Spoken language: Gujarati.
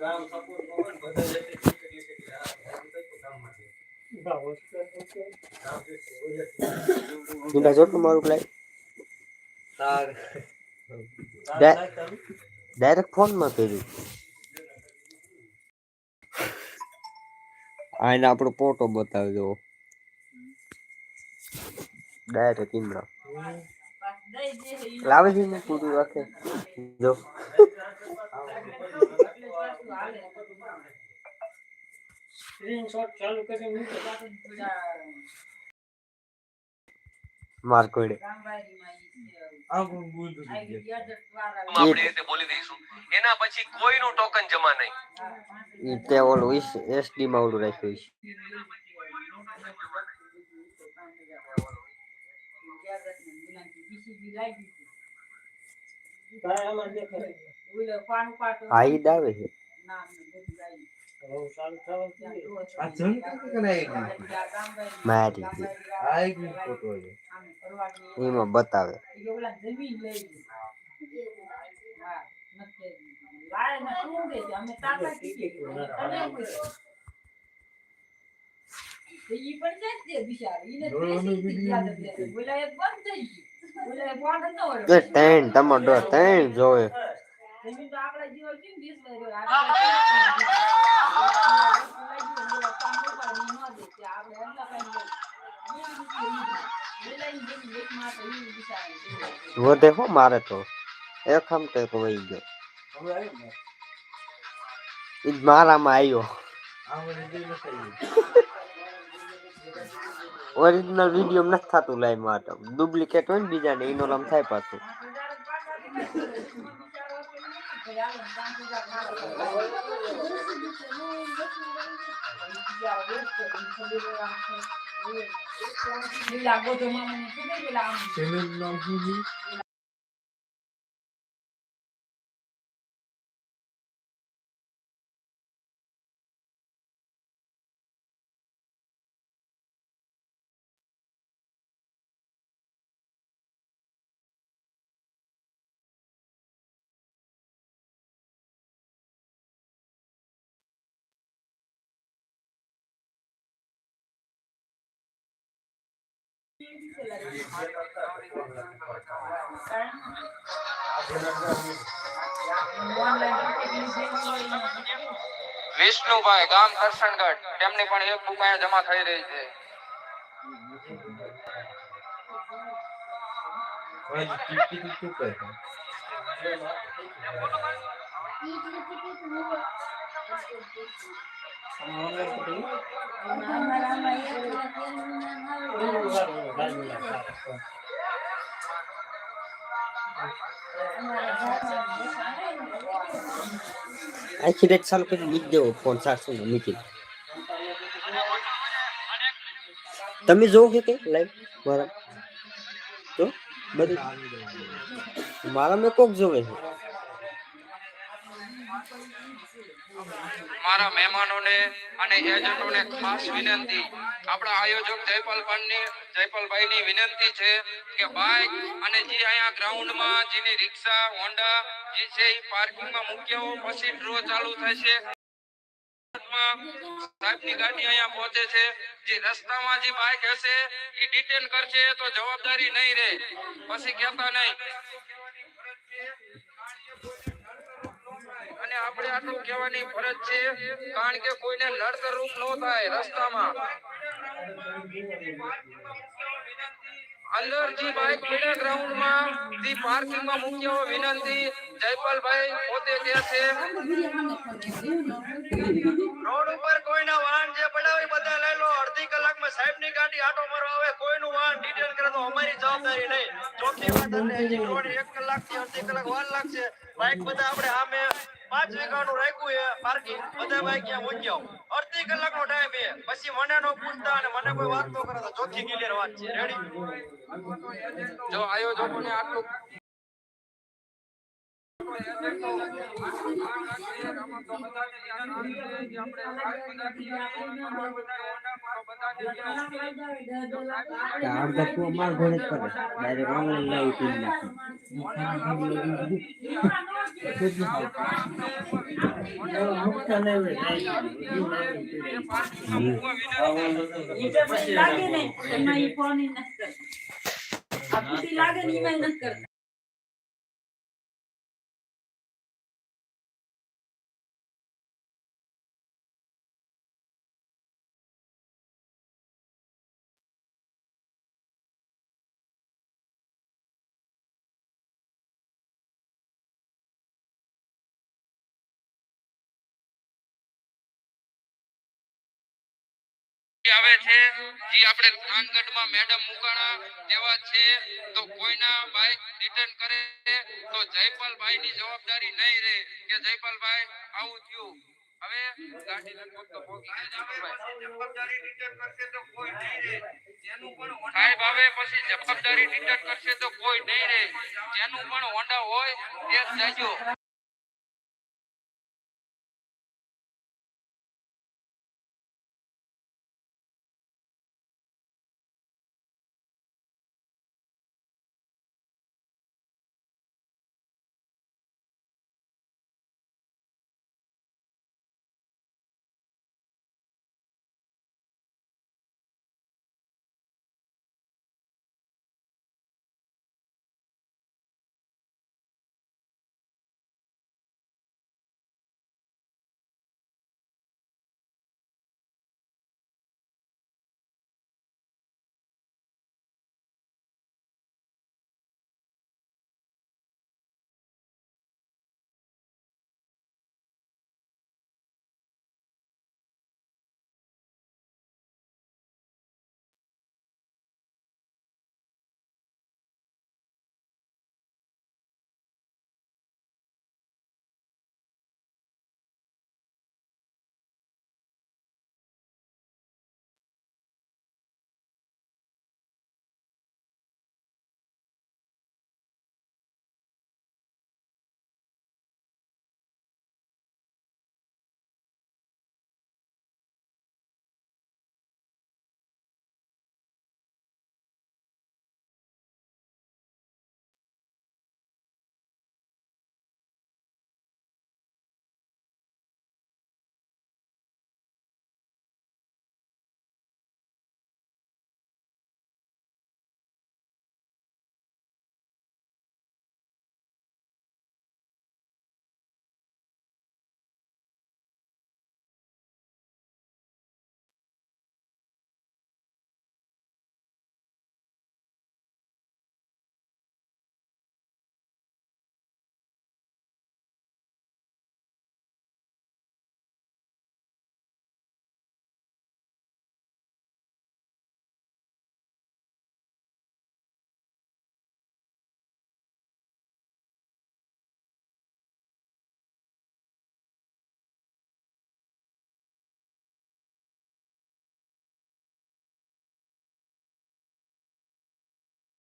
ગામ સપોર્ટ બધા જતે આ તાર ડા- ડાયરેક્ટ ફોનમાં કર્યું. આને આપણો ફોટો બતાવજો. ડાયરેક્ટ ઇમરા લાવે છે ને પૂરું રાખે? જો. સ્ક્રીનશોટ ચાલુ કરીને મૂકો. માર કોડે આપણે બોલી દઈશું. એના પછી કોઈનું ટોકન જમા નહીં. તે ઓલું એસડી માં ઓલું રાખ્યું છે આવે છે. હવે ચાલુ થવાનું છે. આ જંગ કને મારી છે. આ એક ફોટો છે ડો ત્રણ જોવે વધે હો મારે તો. એક આમ તો એક વહી ગયો. ને ઈ મારામાં આવ્યો. ઓરિજિનલ વીડિયો નથી થતું લાઈવમાં તો. ડુપ્લિકેટ હોય ને બીજા ને એનો નામ થાય પાછું. Senin lan bu વિષ્ણુભાઈ ગામ કરશનગઢ તેમની પણ એક બુક અહીંયા જમા થઈ રહી છે. Thank ટીકી શું કહે છે ઓલું વાળું, બાજુના પાછળ. આખી રેટ ચાલુ કરી મૂકી દેવો ફોન સાચું ને મૂકી દે. તમે જોવો કે કઈ લાઈવ મારા તો બધું મારા મેં કોક જોવે છે મારા મહેમાનોને અને એજન્ટોને ખાસ વિનંતી. આપણા આયોજક જયપાલભાઈની જયપાલભાઈની વિનંતી છે કે બાઇક અને જે અહીંયા ગ્રાઉન્ડમાં જેની રિક્ષા, હોન્ડા, જે છે એ પાર્કિંગમાં મૂક્યો પછી ડ્રો ચાલુ થશે. સાહેબની ગાડી અહીંયા પહોંચે છે. જે રસ્તામાં જે બાઇક હશે એ ડિટેન કરશે તો જવાબદારી નહીં રહે. પછી કહેતા નહીં. અને આપણે આટલું કહેવાની ફરજ છે, કારણ કે કોઈને નડતર રૂપ ન થાય રસ્તામાં. જે બાઇક બધા લઈ લો. અડધી કલાકમાં સાહેબની ગાડી આટો મારવા આવે, કોઈનું વાહન ડિટેલ કરે તો અમારી જવાબદારી નહીં. ચોથી વાત એક કલાકથી અડધી કલાક વાર લાગશે. બાઇક બધા આપણે સામે પાંચ વીઘાનું રાખ્યું છે પાર્કિંગ બધા ભાઈ ક્યાં મૂક્યા અડધી કલાકનો ટાઈમ છે. પછી મને નો પૂછતા અને મને કોઈ વાત ન કરે તો ચોથી ક્લિયર વાત છે. રેડી જો આયોજકોને આટલું અડધા તું અમાર ઘોડે કરે ડાયરેક્ટ ઓનલાઈન તો પછી લાગે ને લાગે ને એમાં કરતા. આવે છે જે આપણે થાનગઢમાં મેડમ મુકાણા તેવા છે તો કોઈના બાઇક રિટર્ન કરે તો જયપાલભાઈ ની જવાબદારી નહીં રહે કે જયપાલભાઈ આવું થયું. હવે ગાડી લગભગ તો પોગી જવાબદારી રિટર્ન કરશે તો કોઈ નહીં રહે જેનું પણ સાહેબ હવે પછી જવાબદારી રિટર્ન કરશે તો કોઈ નહીં રહે. જેનું પણ હોન્ડા હોય તે જ જાજો.